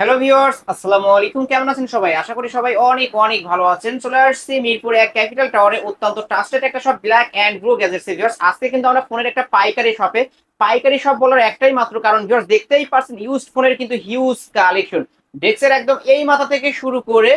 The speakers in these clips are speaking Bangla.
হ্যালো ভিউয়ার্স আসসালামু আলাইকুম কেমন আছেন সবাই? আশা করি সবাই অনেক অনেক ভালো আছেন। চলে আসছি মিরপুরে এক ক্যাপিটাল টাওয়ারে অত্যন্ত ট্রাস্টেড একটা সব black and blue gadgets viewers আজকে কিন্তু আমরা ফোনের একটা পাইকারি শপে পাইকারি শপ বলার একটাই মাত্র কারণ ভিউয়ার্স দেখতেই পারছেন ইউজড ফোনের কিন্তু হিউজ কালেকশন ডেক্সের একদম এই মাথা থেকে শুরু করে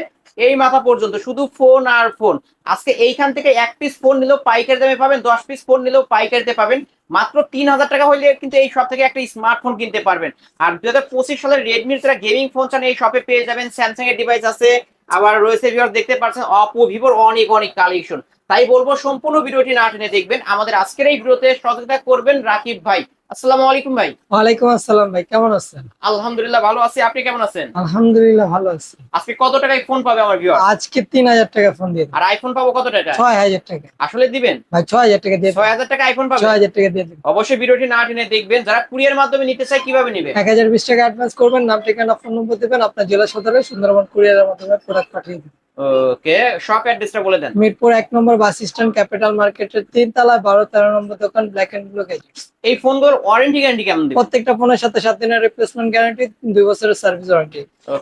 এই মাথা পর্যন্ত, শুধু ফোন আর ফোন আজকে এইখান থেকে এক পিস ফোন নিলেও পাইকারি দামে পাবেন, দশ পিস ফোন নিলেও পাইকারিতে পাবেন। মাত্র তিন হাজার টাকা হইলে কিন্তু এই শপ থেকে একটা স্মার্টফোন কিনতে পারবেন। আর দু হাজার পঁচিশ সালের রেডমির যারা গেমিং ফোন চান, এই শপে পেয়ে যাবেন। স্যামসাং এর ডিভাইস আছে, আবার রয়েছে ভিউয়ার দেখতে পাচ্ছেন অপো ভিভোর অনেক অনেক কালেকশন তাই বলব, সম্পূর্ণ ভিডিওটি না টেনে দেখবেন। আমাদের আজকের এই ভিডিওতে সহযোগিতা করবেন রাকিব ভাই। আসসালামু আলাইকুম ভাই। ওয়ালাইকুম আসসালাম ভাই কেমন আছেন? আলহামদুলিল্লাহ ভালো আছি আপনি কেমন আছেন? আলহামদুলিল্লাহ ভালো আছি। আজকে কত টাকায় ফোন পাবে আমার ভিউয়ার আজকে তিন হাজার টাকা ফোন দিয়ে আর আইফোন পাবো কত টাকা ছয় হাজার টাকা। আসলে দিবেন? ভাই ছয় হাজার টাকা দিয়ে দিন। ছয় হাজার টাকা আইফোন পাবে? ছয় হাজার টাকা দিয়ে অবশ্যই ভিডিওটি না টেনে দেখবেন যারা কুরিয়ার মাধ্যমে নিতে চায় কীভাবে নিবে? এক হাজার বিশ টাকা অ্যাডভান্স করবেন নাম ঠিকানা ফোন নম্বর দেবেন আপনার জেলা সদরে সুন্দরবন কুরিয়ারের মাধ্যমে প্রোডাক্ট পাঠিয়ে দিন ওকে শপ অ্যাড্রেসটা বলে দেন। মিরপুর এক নম্বর বাস স্ট্যান্ড ক্যাপিটাল মার্কেটের তিনতলা বারো তেরো নম্বর দোকান ব্ল্যাক এন্ড ব্লু গ্যাজেটস এই ফোনগুলোর ওয়ারেন্টি গ্যারান্টি কেমন প্রত্যেকটা ফোনের সাথে সাত দিনের রিপ্লেসমেন্ট গ্যারান্টি দুই বছরের সার্ভিস ওয়ারেন্টি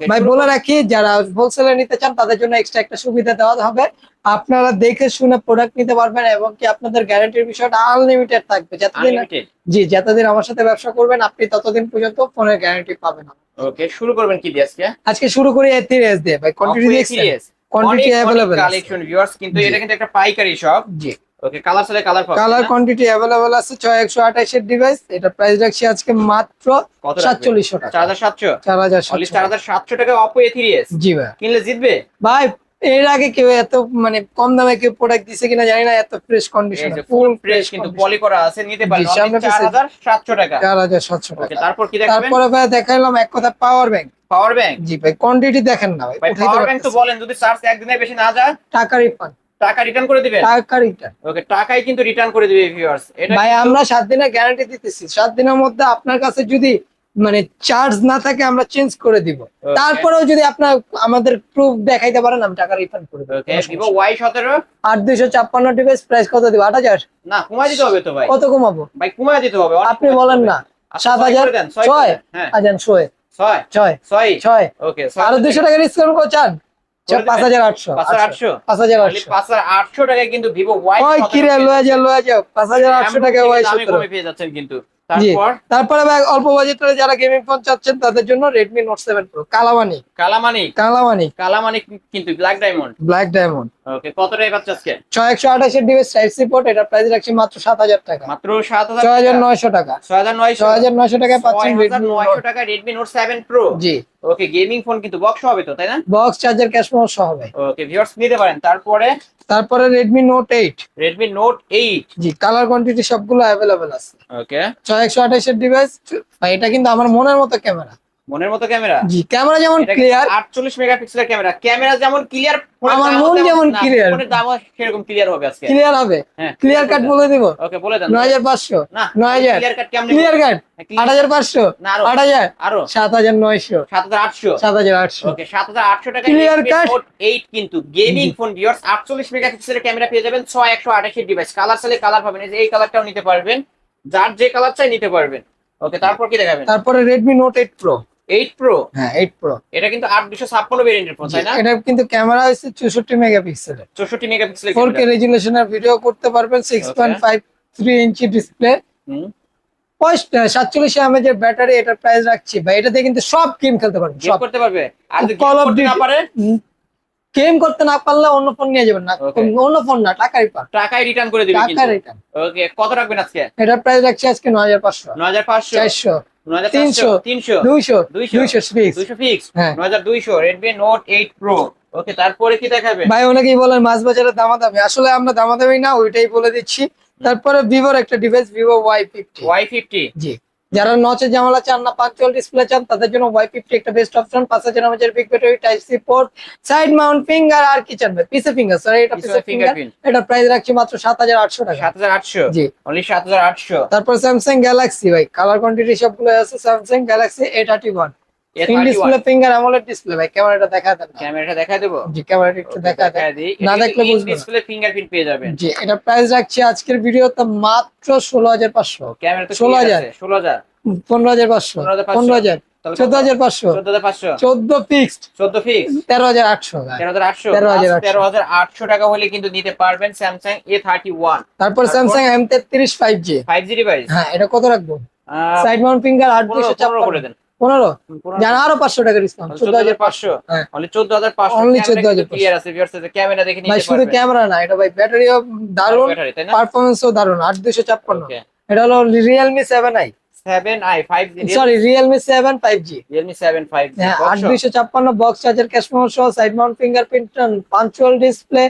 ভাই বলে রাখি যারা হোলসেলে নিতে চান তাদের জন্য এক্সট্রা একটা সুবিধা দেওয়া হবে। আপনারা দেখে শুনে প্রোডাক্ট নিতে পারবেন এবং কি আপনাদের গ্যারান্টির বিষয়টা আনলিমিটেড থাকবে। যতদিন জি যতদিন আমার সাথে ব্যবসা করবেন আপনি ততদিন পর্যন্ত ফোনের গ্যারান্টি পাবেন। ওকে শুরু করবেন কি দিয়ে আজকে? আজকে শুরু করি এ এস দিয়ে ভাই কোয়ান্টিটি দেখছেন কোয়ান্টিটি অ্যাভেলেবল কালেকশন ভিউয়ার্স কিন্তু এটা কিন্তু একটা পাইকারি শপ জি। ওকে কালার সাথে কালার পাবেন কালার কোয়ান্টিটি অ্যাভেলেবল আছে ছয় একশো আঠাশের ডিভাইস এটা প্রাইস রাখছি আজকে মাত্র কত সাতচল্লিশশো টাকা। চার হাজার সাতশো? চার হাজার অনলি সাতশো চার হাজার সাতশো টাকা অপো এ থ্রি এস জি ভাই। কিনলে জিতবে? ভাই এর আগে কেউ এত মানে কম দামে কেউ প্রোডাক্ট দিছে কিনা জানি না এত ফ্রেশ কন্ডিশন ফুল ফ্রেশ কিন্তু পলি করা আছে নিতে পারেন জি, সামনে চার হাজার সাতশো টাকা। চার হাজার সাতশো ওকে টাকা। তারপর কি দেখাবেন? তারপরে ভাই দেখাইলাম এক কথা পাওয়ার ব্যাংক পাওয়ার ব্যাংক জি ভাই কোয়ান্টিটি দেখেন না ভাই ভাই পাওয়ার ব্যাংক তো বলেন যদি চার্জ একদিনের বেশি না যায়? টাকা রিফান্ড টাকা রিটার্ন করে দিবেন? টাকা রিটার্ন ওকে টাকাই কিন্তু রিটার্ন করে দিবে ভিউয়ার্স এটা ভাই আমরা সাত দিনের গ্যারান্টি দিতেছি। সাত দিনের মধ্যে আপনার কাছে যদি মানে চার্জ না থাকে আমরা চেঞ্জ করে দিব। তারপরেও যদি আপনার আমাদের প্রুফ দেখাইতে পারেন আমি টাকা রিফান্ড করে দেবো। ওকে ভিভো ওয়াই সতেরো। আট দুইশো ছাপ্পান্ন ডিভাইস প্রাইস কত দিব? আট হাজার? না কমাই দিতে হবে তো ভাই। কত কমাবো? ভাই কমাই দিতে হবে আপনি বলেন না। হবে। আচ্ছা, সাত ছয় হাজার? করে দেন, ছয় করে ছয় দেন, হ্যাঁ। আজান ছয়। ছয়? ছয়। ছয়? ছয়। ওকে আরও দুইশো টাকা ডিসকাউন্ট করে চান করে পাঁচ হাজার আটশো। পাঁচ হাজার আটশো? পাঁচ হাজার আটশো পাঁচ হাজার আটশো টাকায় কিন্তু ভিভো ওয়াই কিরে লয়ে যাও লয়ে যাও পাঁচ হাজার আটশো টাকা ওয়াই কমে পেয়ে যাচ্ছেন কিন্তু। তারপর? তারপরে অল্প বাজেটের যারা গেমিং ফোন চাচ্ছেন তাদের জন্য রেডমি নোট সেভেন প্রো কালামানি কালামানিক কালামানি কালামানিক কিন্তু black diamond black diamond okay কত টাকা পাচ্ছে আজকে? ছয় একশো আঠাশের ডিভাইস টাইপ সি পোর্ট এটা প্রাইস রাখছি মাত্র সাত হাজার টাকা। মাত্র সাত হাজার ছয় হাজার নয়শো টাকা। ছয় হাজার নয়শো। ছয় হাজার নয়শো টাকায় পাচ্ছেন Redmi নয়শো Note। টাকা রেডমি নোট সেভেন প্রো জি। ওকে গেমিং ফোন কিন্তু বক্স হবে তো তাই না? বক্স চার্জার ক্যাশ মোড সহ ভাই ওকে ভিউয়ার্স নিতে পারেন। তারপরে তারপরে Redmi Note eight Redmi Note eight জি কালার কোয়ান্টিটি সবগুলো অ্যাভেলেবেল আছে। ওকে ছয় একশো আঠাইশের ডিভাইস ভাই এটা কিন্তু আমার মনের মতো ক্যামেরা মনের মতো ক্যামেরা? জি ক্যামেরা যেমন ক্লিয়ার 48 মেগাপিক্সেলের ক্যামেরা? ক্যামেরা যেমন ক্লিয়ার আমার মন যেমন ক্লিয়ার ফোনের দাম সেরকম ক্লিয়ার হবে আজকে। ক্লিয়ার হবে। ক্লিয়ার কাট বলে দেব। ওকে বলে দেন। 9500 না 9000 ক্লিয়ার কাট কেমনে ক্লিয়ার কাট 8500 না 8000 আরও। 7900 7800 7800 ওকে 7800 টাকা ক্লিয়ার কাট 8 কিন্তু গেমিং ফোন ভিউয়ার্স 48 মেগাপিক্সেলের ক্যামেরা পেয়ে যাবেন 6128 এর ডিভাইস কালার চাইলে কালার পাবেন। এই যে এই কালারটাও নিতে পারবেন। যার যে কালার চাই নিতে পারবেন। ওকে তারপর কি দেখাবেন? তারপরে Redmi Note 8 Pro 8 প্রো হ্যাঁ 8 প্রো এটা কিন্তু 8256 ভেরিয়েন্টের ফোন এটা কিন্তু ক্যামেরা হচ্ছে 64 মেগাপিক্সেল 64 মেগাপিক্সেল 4K রেজুলেশনের ভিডিও করতে পারবেন 6.53 ইঞ্চি ডিসপ্লে হুম। 47 এমএজ এর ব্যাটারি এটার প্রাইস রাখছি ভাই এটাতে কিন্তু সব গেম খেলতে পারবে। কল অফ না পারে? গেম করতে না পারলে অন্য ফোন নিয়ে যাবেন না। অন্য ফোন না টাকাই পার টাকাই রিটার্ন করে দিবেন টাকা রিটার্ন ওকে কত রাখবেন আজকে? এটার প্রাইস রাখছি আজকে 9500 9500 400 তিনশো, দুইশো দুইশো ফিক্স দুইশো ফিক্স হ্যাঁ। নয় হাজার দুইশো Redmi Note eight Pro okay তারপরে কি দেখাবে? ভাই অনেকেই বলেন মাছ বাজারে দামাদামি। আসলে আমরা দামাদামি না ওইটাই বলে দিচ্ছি। তারপরে ভিভোর একটা device Vivo Y fifty Y fifty জি। যারা নচে জামালা চান না পাঁচচল ডিসপ্লে চান তাদের জন্য ওয়াই ফিফটি একটা বেস্ট অপশন পাঁচ হাজার আমাদের big battery type C port side mount finger আর কি চান ভাই? পিসে ফিঙ্গার সরি এটা পিসে ফিঙ্গার এটা প্রাইস রাখছি মাত্র সাত হাজার আটশো টাকা। সাত হাজার আটশো? জি। অনলি সাত হাজার আটশো। তারপর স্যামসাং গ্যালাক্সি ভাই কালার কোয়ান্টিটি সবগুলো আছে Samsung Galaxy A thirty one display finger AMOLED display ভাই ক্যামেরাটা দেখা দেন না। ক্যামেরাটা দেখা দেবো? জি ক্যামেরাটা একটু দেখা দেন না দেখলে ডিসপ্লে ফিঙ্গারপ্রিন্ট পেয়ে যাবেন। জি এটা প্রাইস রাখছি আজকের ভিডিওতে মাত্র ষোলো হাজার পাঁচশো। ক্যামেরা তো চোদ্দ হাজার পাঁচশো। চোদ্দ ফিক্সড চোদ্দ ফিক্স তেরো হাজার আটশো তেরো হাজার আটশো। 13,800 তেরো হাজার আটশো টাকা হলে কিন্তু নিতে পারবেন স্যামসাং এ থার্টি ওয়ান তারপর? স্যামসাং এম তেত্রিশ five G five G device হ্যাঁ এটা কত রাখব? সাইড মাউন্ট ফিঙ্গার আট দুশো করে দেন। পনেরো? জানা আরও পাঁচশো টাকা ডিসকাউন্ট চোদ্দ হাজার পাঁচশো। অনলি চোদ্দ হাজার 14,500 আছে ক্যামেরা দেখে ভাই শুধু ক্যামেরা না এটা ভাই ব্যাটারিও দারুণ পারফরমেন্সও দারুণ আট দুশো ছাপ্পান্ন এটা হলো Realme seven I sorry Realme seven five G Realme seven five আট দুইশো ছাপ্পান্ন বক্স চার্জার ক্যাশ মেমো সহ সাইড মাউন্ট ফিঙ্গারপ্রিন্ট পাঞ্চুয়াল ডিসপ্লে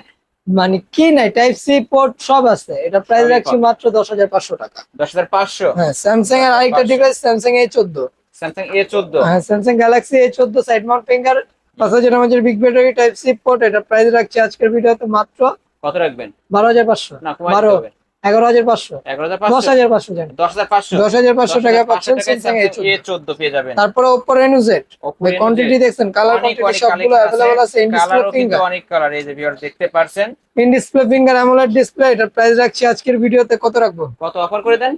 মানে কি নাই টাইপ সি পোর্ট সব আছে। এটা প্রাইস রাখছি মাত্র দশ হাজার পাঁচশো টাকা। দশ হাজার পাঁচশো। হ্যাঁ স্যামসাং এর আরেকটা 500 ডিভাইস স্যামসাং এ চোদ্দ। স্যামসাং এ চোদ্দ হ্যাঁ স্যামসাং গ্যালাক্সি এ চোদ্দ সাইড মাউন্ট ফিঙ্গার পাঁচ হাজার আমাদের big battery type C port এটা প্রাইস রাখছি আজকের ভিডিওতে মাত্র কত রাখবেন বারো হাজার পাঁচশো না কমাই বারো দিতে হবে এগারো হাজার পাঁচশো এগারো হাজার দশ পাঁচশো হাজার পাঁচশো জানি দশ হাজার পাঁচশো দশ হাজার পাঁচশো টাকা পাচ্ছেন স্যামসাং এ এ চোদ্দ পেয়ে যাবেন তারপরে ওপো রেনু জেড Oppo ভাই Reno কোয়ান্টিটি Z। দেখছেন কালার অনেক কোয়ান্টিটি অনেক সবগুলো collection अवेलेबल আছে ইন ডিসপ্লে কালারও কিন্তু ফিঙ্গার অনেক কালার এই যে ভিউয়ার দেখতে পারছেন in display finger AMOLED display এটা প্রাইস রাখছি আজকের ভিডিওতে কত রাখবো কত অফার করে দেন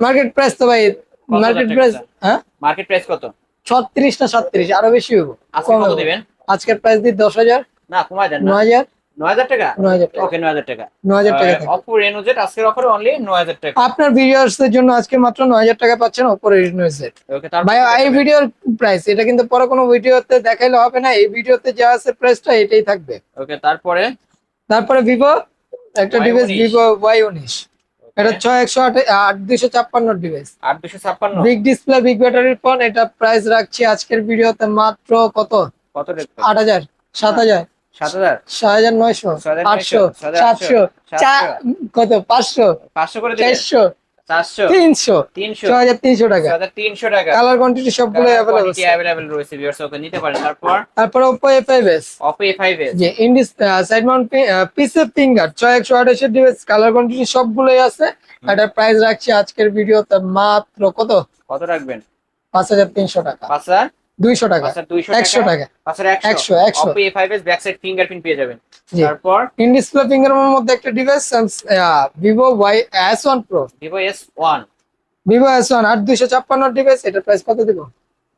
মার্কেট প্রাইস তো ভাই হাজার মার্কেট প্রাইস হ্যাঁ? মার্কেট প্রাইস কত? ছত্রিশ না সাতত্রিশ আরও বেশি হব আজকে কত দিবেন? আজকের প্রাইস দিই দশ হাজার। না কমাই দেন না। নয় হাজার। নয় হাজার টাকা? নয় হাজার টাকা। ওকে নয় হাজার টাকা। নয় হাজার টাকা থাকে। অপো রেনো জেড আজকের অফারে অনলি নয় হাজার টাকা। আপনার ভিডিওস এর জন্য আজকে মাত্র নয় হাজার টাকা পাচ্ছেন ওপো রেনো জেড ওকে তারপর ভাই এই ভিডিওর প্রাইস এটা কিন্তু পরে কোনো ভিডিওতে দেখাইলে হবে না। এই ভিডিওতে যা আছে প্রাইসটা এটাই থাকবে। ওকে তারপরে? তারপরে ভিভো একটা ডিভাইস ভিভো ওয়াই উনিশ। এটা 6100 8256 ডিভাইস 8256 বিগ ডিসপ্লে বিগ ব্যাটারির ফোন এটা প্রাইস রাখছি আজকের ভিডিওতে মাত্র কত? কত 8000 7000 7000 6900 800 700 কত? 500 500 করে 400 তারপর? তারপরে Oppo A five S Oppo A five S যে ইন্ডিস সাইড মাউন্ট পিসে ফিঙ্গার ছয় একশো আঠাশের ডিভাইস কালার কোয়ান্টিটি সবগুলোই আছে। এটার প্রাইস রাখছি আজকের ভিডিওতে মাত্র কত? কত রাখবেন? পাঁচ হাজার তিনশো টাকা। পাঁচ হাজার? দুইশো টাকা। পাঁচ হাজার দুইশো একশো টাকা। পাঁচ হাজার একশো। একশো একশো। Oppo A five S back side fingerprint পেয়ে যাবেন। তারপর? ইন ডিসপ্লে ফিঙ্গার মধ্যে একটা device S one Vivo S one আট দুইশো ছাপ্পান্ন ডিভাইস এটার প্রাইস কত দিব?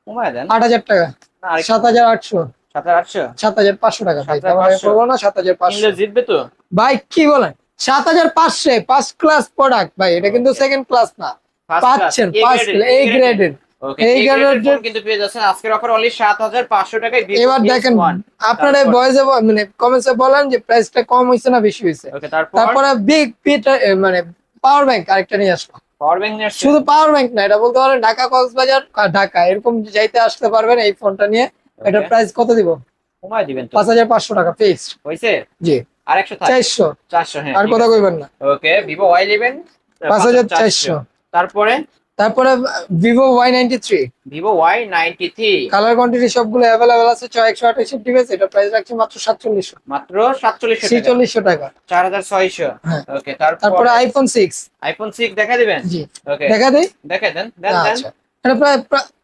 কমায় দেন। আট হাজার টাকা। না আরেক সাত হাজার আটশো। সাত হাজার আটশো? সাত হাজার পাঁচশো টাকা। ভাই 7,500 করব না সাত হাজার পাঁচশো। জিতবে তো? ভাই কি বলেন? সাত হাজার পাঁচশো পাঁচ ক্লাস প্রোডাক্ট ভাই এটা কিন্তু সেকেন্ড ক্লাস না। পাচ্ছেন পাঁচ graded। গ্রেডেড এই এই graded গ্রেডের ফোন যে- কিন্তু পেয়ে যাচ্ছেন। আজকের অফার অনলি সাত হাজার পাঁচশো টাকায় এবার দেখেন আপনারা তারপর? মানে কমেন্টসে বলেন যে প্রাইসটা কম হয়েছে না বেশি তারপরে? বিগ পিট মানে পাওয়ার ব্যাংক আরেকটা নিয়ে আসলো পাওয়ার ব্যাংক শুধু পাওয়ার ব্যাংক না এটা বলতে পারেন ঢাকা কক্সবাজার ঢাকা এরকম যাইতে আসতে পারবেন এই ফোনটা নিয়ে। এটার প্রাইস কত দিব? কমায় দিবেন পাঁচ হাজার পাঁচশো টাকা জি। আর একশো চারশো। চারশো হ্যাঁ আর কথা কইবেন না। ওকে ভিভো ওয়াই ইলেভেন পাঁচ হাজার চারশো। তারপরে? তারপরে Vivo Y ninety three Vivo Y ninety three colour quantity সবগুলো অ্যাভেলেবেল আছে ছয় একশো আঠাশের ডিভাইস এটা প্রাইস রাখছি মাত্র সাতচল্লিশশো। মাত্র সাতচল্লিশশো ছিচল্লিশশো টাকা। চার হাজার ছয়শো। হ্যাঁ। ওকে তারপরে আইফোন সিক্স আইফোন সিক্স দেখা দিবেন? জি। ওকে দেখা দিই? দেখা দেন আচ্ছা। এটা প্রায়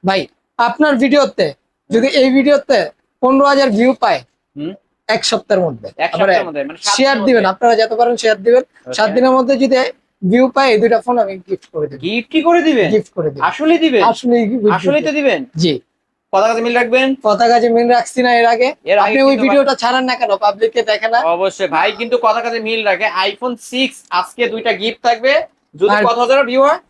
ভাই আপনার ভিডিওতে যদি এই ভিডিওতে পনেরো হাজার ভিউ পায় হুম। এক সপ্তাহের মধ্যে। এক সপ্তাহের মধ্যে মানে শেয়ার দিবেন আপনারা যত পারেন শেয়ার দিবেন। সাত দিনের মধ্যে যদি ভিউ পায় এই দুইটা ফোন আমি গিফট করে দেব। গিফট কি করে দিবেন? গিফট করে দেব। আসলে দিবেন? আসলে আসলে তো দিবেন? জি। কথা কথা মিল রাখবেন? যে মিল রাখছি না এর আগে আপনি ওই ভিডিওটা ছাড়েন না কেন? পাবলিককে দেখে না? অবশ্যই। ভাই কিন্তু কথা কাছে মিল রাখে আইফোন আজকে দুইটা গিফট থাকবে। যদি কত হাজার ভিউ হয়?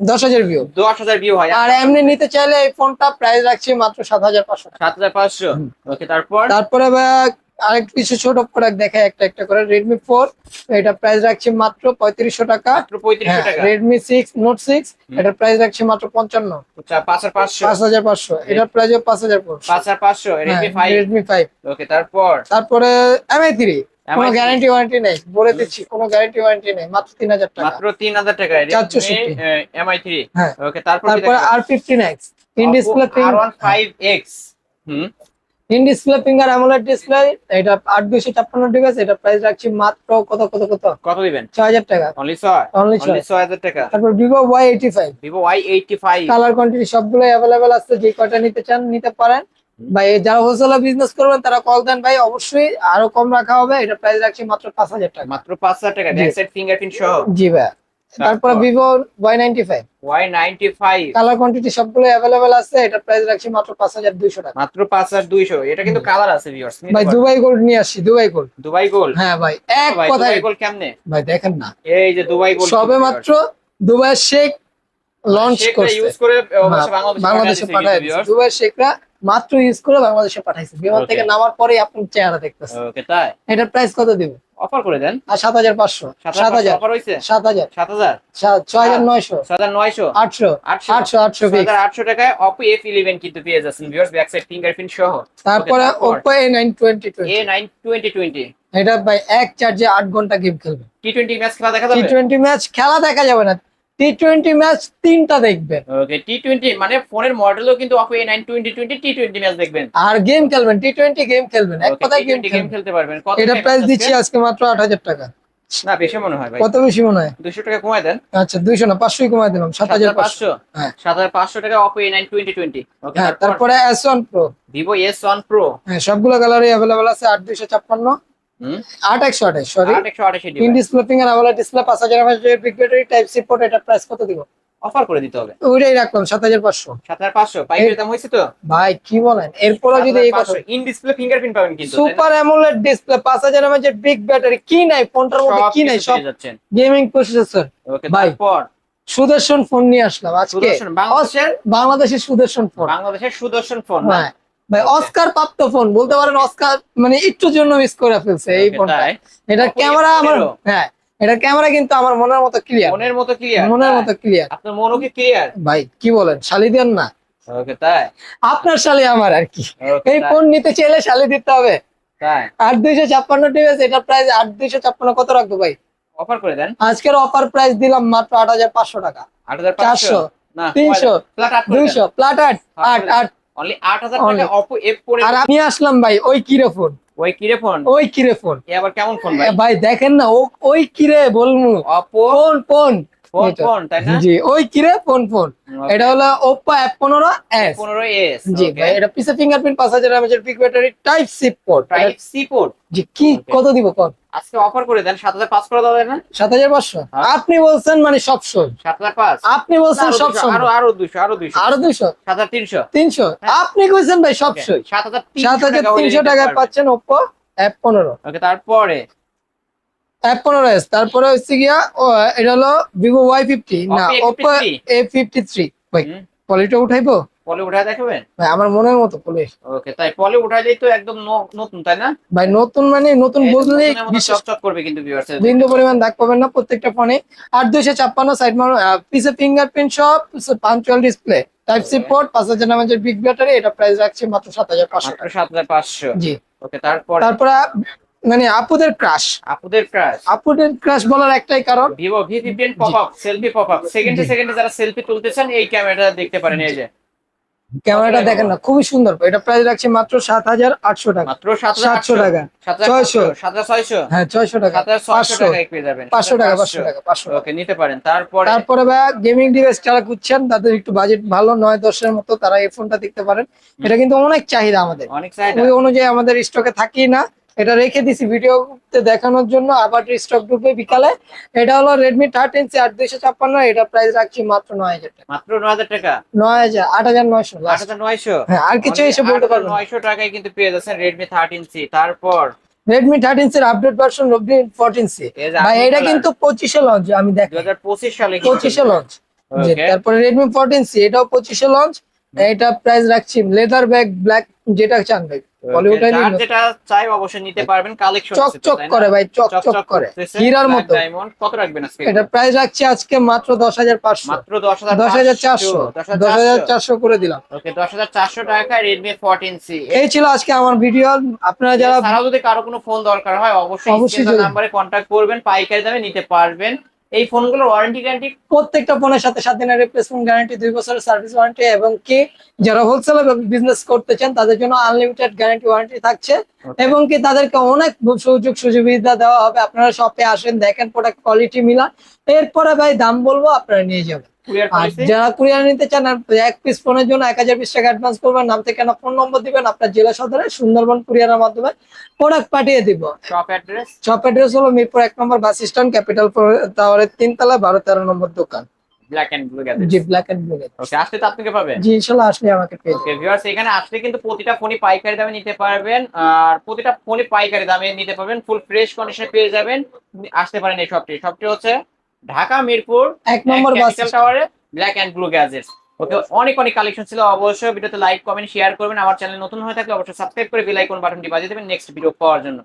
দশ হাজার ভিউ দশ হাজার ভিউ হয়। আর এমনি নিতে চাইলে এই ফোনটা প্রাইস রাখছি মাত্র সাত হাজার পাঁচশো সাত হাজার পাঁচশো। ওকে তারপর? তারপরে আরেক কিছু ছোট প্রোডাক্ট দেখে একটা একটা করে। রেডমি ফোর এটা প্রাইস রাখছি মাত্র পঁয়ত্রিশশো টাকা। হ্যাঁ রেডমি সিক্স নোট সিক্স। এটার প্রাইস রাখছি মাত্র পঞ্চান্ন। আচ্ছা, পাঁচ হাজার পাঁচশো। এটার প্রাইস পাঁচ হাজার পাঁচ হাজার পাঁচশো রেডমি ফাইভ ওকে তারপর? তারপরে এমআই থ্রি কোনো MI3 গ্যারান্টি ওয়ারেন্টি নেই। বলে দিচ্ছি কোনো গ্যারান্টি ওয়ারেন্টি নেই। মাত্র তিন হাজার টাকা। মাত্র টাকা। চারশো এমআই থ্রি হ্যাঁ। ওকে তারপর তারপরে R fifteen X in display R one five X hmm. In display finger AMOLED display এটা আট দুইশো ছাপ্পান্ন ডিভাইস এটা প্রাইস রাখছি মাত্র কত কত কত? কত দিবেন? ছয় হাজার টাকা। অনলি ছয়? অনলি ছয়। হাজার টাকা। তারপর Vivo Y eighty five Vivo Y eighty five colour quantity সবগুলো অ্যাভেলেবেল আছে যে কয়টা নিতে চান নিতে পারেন। ভাই যারা হোলসেলার বিজনেস করবেন তারা কল দেন ভাই অবশ্যই আরও কম রাখা হবে এটা প্রাইস রাখছি মাত্র পাঁচ হাজার টাকা। মাত্র পাঁচ হাজার টাকা। ব্যাক সাইড ফিঙ্গারপ্রিন্ট সহ। জি ভাই। তারপরে Vivo Y ninety five Y ninety five colour quantity সবগুলো অ্যাভেলেবেল আছে এটা প্রাইস রাখছি মাত্র পাঁচ হাজার দুইশো টাকা। মাত্র পাঁচ হাজার দুইশো। এটা কিন্তু কালার আছে ভিউয়ার্স ভাই দুবাই গোল্ড নিয়ে আসছি দুবাই গোল্ড দুবাই গোল্ড হ্যাঁ ভাই এক কথায় গোল্ড কেমনে? ভাই দেখেন না। এই যে দুবাই গোল্ড সবে মাত্র দুবাই শেখ লঞ্চ করছে। ইউজ করে হ্যাঁ, বাংলাদেশে বাংলাদেশে পাঠায় দুবাই শেখরা মাত্র ইউজ করে বাংলাদেশে পাঠাইছে। বিমান থেকে নামার পরে আপনার চেহারা দেখতেছে ওকে তাই? এটার প্রাইস কত দিব? অফার করে দেন। আর সাত হাজার পাঁচশো। সাত হাজার অফার হইছে? সাত হাজার। সাত হাজার? সাত- ছয় হাজার নয়শো। ছয় আটশো। আটশো। আটশো আটশো ছয় হাজার আটশো টাকায় অপো এফ ইলেভেন কিন্তু পেয়ে যাচ্ছেন ভিউয়ার্স ব্যাক সাইড ফিঙ্গারপ্রিন্ট সহ তারপরে টোয়েন্টি এটা ভাই এক চার্জে আট ঘণ্টা গেম খেলবে। টি টোয়েন্টি ম্যাচ খেলা দেখা যাবে? টোয়েন্টি ম্যাচ খেলা দেখা যাবে না। টি টোয়েন্টি ম্যাচ তিনটা দেখবেন। ওকে টি টোয়েন্টি মানে ফোনের মডেলও কিন্তু of nine twenty twenty T twenty match দেখবেন। আর গেম খেলবেন টি টোয়েন্টি গেম খেলবেন এক কথায় গেম গেম খেলতে পারবেন। এটা প্রাইস দিচ্ছি আজকে মাত্র আট হাজার টাকা। না বেশি মনে হয় কত বেশি মনে হয়? 200 টাকা কমায় দেন। আচ্ছা 200 না 500 কমায় হ্যাঁ। 7500 টাকা হ্যাঁ, তারপরে S1 Pro Vivo S1 হ্যাঁ গ্যালারি আছে 8256 অফার করে দিতে হবে। ওইটাই রাখলাম সাত হাজার পাঁচশো। সাত হাজার পাঁচশো। পাইকারি দাম হয়েছে তো? ভাই কি বলেন? এরপরে যদি এই কথা ইন ডিসপ্লে ফিঙ্গারপ্রিন্ট পাবেন কিন্তু সুপার অ্যামোলেড ডিসপ্লে পাঁচ হাজার বিগ ব্যাটারি কি নাই? ফোনটার মধ্যে কি নাই? সব গেমিং প্রসেসর ভাই, সুদর্শন ফোন নিয়ে আসলাম আজকে। বাংলাদেশের বাংলাদেশের সুদর্শন ফোন। বাংলাদেশের সুদর্শন ফোন হ্যাঁ। ভাই অস্কার প্রাপ্ত ফোন বলতে পারেন অস্কার মানে একটু জন্য মিস করে ফেলছে এই ফোনটা এটা ক্যামেরা আমার হ্যাঁ এটা ক্যামেরা কিন্তু আমার মনের মতো ক্লিয়ার মনের মতো ক্লিয়ার মনের মতো ক্লিয়ার আপনার মনও কি ক্লিয়ার ভাই কি বলেন শালি দেন না। ওকে তাই? আপনার শালি আমার আর কি। এই ফোন নিতে চাইলে শালি দিতে হবে। তাই? আট দুইশো ছাপ্পান্ন টিভিএস এটা প্রাইস আট দুইশো ছাপ্পান্ন কত রাখব ভাই? অফার করে দেন। আজকের অফার প্রাইস দিলাম মাত্র আট হাজার পাঁচশো টাকা। আট হাজার চারশো না তিনশো দুইশো প্লাট আট আট আট অনলি আট হাজার Only। টাকা অপো এফ পরে আর আমি আসলাম ভাই ওই কিরে ফোন? ওই কিরে ফোন? ওই কিরে ফোন? এ আবার কেমন ফোন ভাই? ভাই দেখেন না ওই কিরে বলমু? Oppo phone phone. Phone. Phone জি ওই কিরে? Phone phone. এটা হলো ওপ্পো এফ পনেরো এস পনেরো এস জি ভাই এটা পিছে ফিঙ্গারপ্রিন্ট পাঁচ হাজার এমএচের peak battery type C port type C port জি কি কত দিব কত আজকে অফার করে দেন করে না? সাত হাজার পাঁচশো। হ্যাঁ। আপনি বলছেন মানে সব শোন। সাত হাজার পাঁচ। আপনি বলছেন আরও সব দুশো, শোন। আরও আরও দুশো আরও দুশো। আরও দুইশো সাত হাজার তিনশো। তিনশো? হ্যাঁ। আপনি কইছেন ভাই সব সই সাত হাজার সাত হাজার তিনশো টাকায় পাচ্ছেন ওপ্পো এফ পনেরো। ওকে তারপরে? পনেরো এস তারপরে হচ্ছে গিয়া এটা হলো ভিভো ওয়াই ফিফটি না Oppo Oppo A fifty three ভাই পলিটা উঠাইবো? পলে উঠায় দেখাবেন? ভাই আমার মনের মতো পলি ওকে তাই পলে উঠাইলেই তো একদম নতুন তাই না? ভাই নতুন মানে নতুন বুঝলে চকচক করবে কিন্তু ভিউয়ার্স বিন্দু পরিমাণ দাগ পাবেন না প্রত্যেকটা ফোনে আর দুইশো ছাপ্পান্ন সাইড মারো পিছে ফিঙ্গারপ্রিন্ট সব পাঞ্চুয়াল ডিসপ্লে টাইপ সি পোর্ট পাঁচ হাজার নামের বিগ ব্যাটারি এটা প্রাইস রাখছি মাত্র সাত হাজার পাঁচশো। মাত্র সাত হাজার পাঁচশো। জি। ওকে তারপর? তারপরে মানে আপুদের ক্রাশ আপুদের ক্রাশ আপুদের ক্রাশ বলার একটাই কারণ? Vivo V fifteen pop up selfie pop up সেকেন্ডে। সেকেন্ডে যারা সেলফি তুলতেছেন এই ক্যামেরাটা দেখতে পারেন এই যে। ক্যামেরাটা দেখেন না টাকা? খুবই সুন্দর। এটা প্রাইস রাখছি মাত্র সাত হাজার আটশো টাকা। মাত্র সাতশো টাকা। ছয়শো। সাত হাজার ছয়শো। হ্যাঁ ছয়শো টাকা। পাঁচশো। যাবেন। পাঁচশো টাকা পাঁচশো টাকা পাঁচশো টাকা। ওকে নিতে পারেন। তারপরে তারপরে ভাই গেমিং ডিভাইস যারা খুঁজছেন তাদের একটু বাজেট ভালো নয় দশের মতো তারা এই ফোনটা দেখতে পারেন। এটা কিন্তু অনেক চাহিদা আমাদের। অনেক চাহিদা। ওই অনুযায়ী আমাদের স্টকে থাকি না। এটা রেখে দিছি ভিডিওতে দেখানোর জন্য আবার স্টক ঢুকবে বিকালে। এটা হলো রেডমি থার্টিন সি আট দুইশো ছাপ্পান্ন এটা প্রাইস রাখছি মাত্র নয় হাজার টাকা। মাত্র ন হাজার টাকা? নয় হাজার আট হাজার নয়শো আট হাজার নয়শো? হ্যাঁ আর কিছু এসে বলতে পারবেন নয়শো টাকায় কিন্তু পেয়ে যাচ্ছেন রেডমি থার্টিন সি তারপর? রেডমি থার্টিন সির update version Redmi fourteen C ভাই এটা। কিন্তু পঁচিশে লঞ্চ আমি দেখি পঁচিশ সালে পঁচিশে লঞ্চ. তারপরে রেডমি ফোরটিন সি এটাও পঁচিশে লঞ্চ এটা প্রাইস রাখছি লেদার ব্যাগ ব্ল্যাক যেটা চান ভাই। যেটা চাই অবশ্যই নিতে পারবেন কালেকশন চকচক করে ভাই চকচক করে। হীরার মতো। ডায়মন্ড কত রাখবেন আজকে? এটা প্রাইস রাখছি আজকে মাত্র দশ হাজার পাঁচশো। মাত্র দশ হাজার দশ হাজার চারশো। দশ হাজার চারশো করে দিলাম। ওকে দশ হাজার চারশো টাকায় রেডমি ফোরটিন সি এই ছিল আজকে আমার ভিডিও আপনারা যারা যদি কারও কোনো ফোন দরকার হয় অবশ্যই নাম্বারে কন্ট্যাক্ট করবেন পাইকারি দামে নিতে পারবেন। এই ফোনগুলোর ওয়ারেন্টি গ্যারান্টি প্রত্যেকটা ফোনের সাথে সাত দিনের রিপ্লেসমেন্ট গ্যারান্টি দুই বছরের সার্ভিস ওয়ারেন্টি এবং কি যারা হোলসেল বিজনেস করতে চান তাদের জন্য আনলিমিটেড গ্যারান্টি ওয়ারেন্টি থাকছে এবং কি তাদেরকে অনেক সুযোগ সুবিধা দেওয়া হবে। আপনারা শপে আসেন দেখেন প্রোডাক্ট কোয়ালিটি মিলান। এরপরে ভাই দাম বলব আপনারা নিয়ে যাবেন। আর যারা কুরিয়ার নিতে চান এক পিস ফোনের জন্য এক হাজার বিশ টাকা অ্যাডভান্স করবেন নাম থেকে ফোন নম্বর দিবেন আপনার জেলা সদরে সুন্দরবন কুরিয়ারের মাধ্যমে প্রোডাক্ট পাঠিয়ে দিব। শপ অ্যাড্রেস শপ অ্যাড্রেস হলো মিরপুর এক নম্বর বাস স্ট্যান্ড ক্যাপিটাল টাওয়ারের তিনতলা বারো তেরো নম্বর দোকান। ব্ল্যাক এন্ড ব্লু জি ব্ল্যাক এন্ড ব্লু ওকে আসলে তো আপনাকে পাবেন? জি আসলে আমাকে পেয়ে যাবেন। ওকে ভিউয়ার্স এখানে আসলে কিন্তু প্রতিটা ফোনই পাইকারি দামে নিতে পারবেন আর প্রতিটা ফোনই পাইকারি দামে নিতে পারবেন ফুল ফ্রেশ কন্ডিশনে পেয়ে যাবেন আসতে পারেন এই শপটি শপটি হচ্ছে ঢাকা মিরপুর এক নম্বর বাস টাওয়ারে black and blue gadgets okay অনেক অনেক কালেকশন ছিল অবশ্যই ভিডিওতে লাইক কমেন্ট শেয়ার করবেন। আমার চ্যানেল নতুন হয়ে থাকলে অবশ্যই সাবস্ক্রাইব করে বেল আইকন বাটনটি বাজিয়ে দেবেন নেক্সট ভিডিও পাওয়ার জন্য।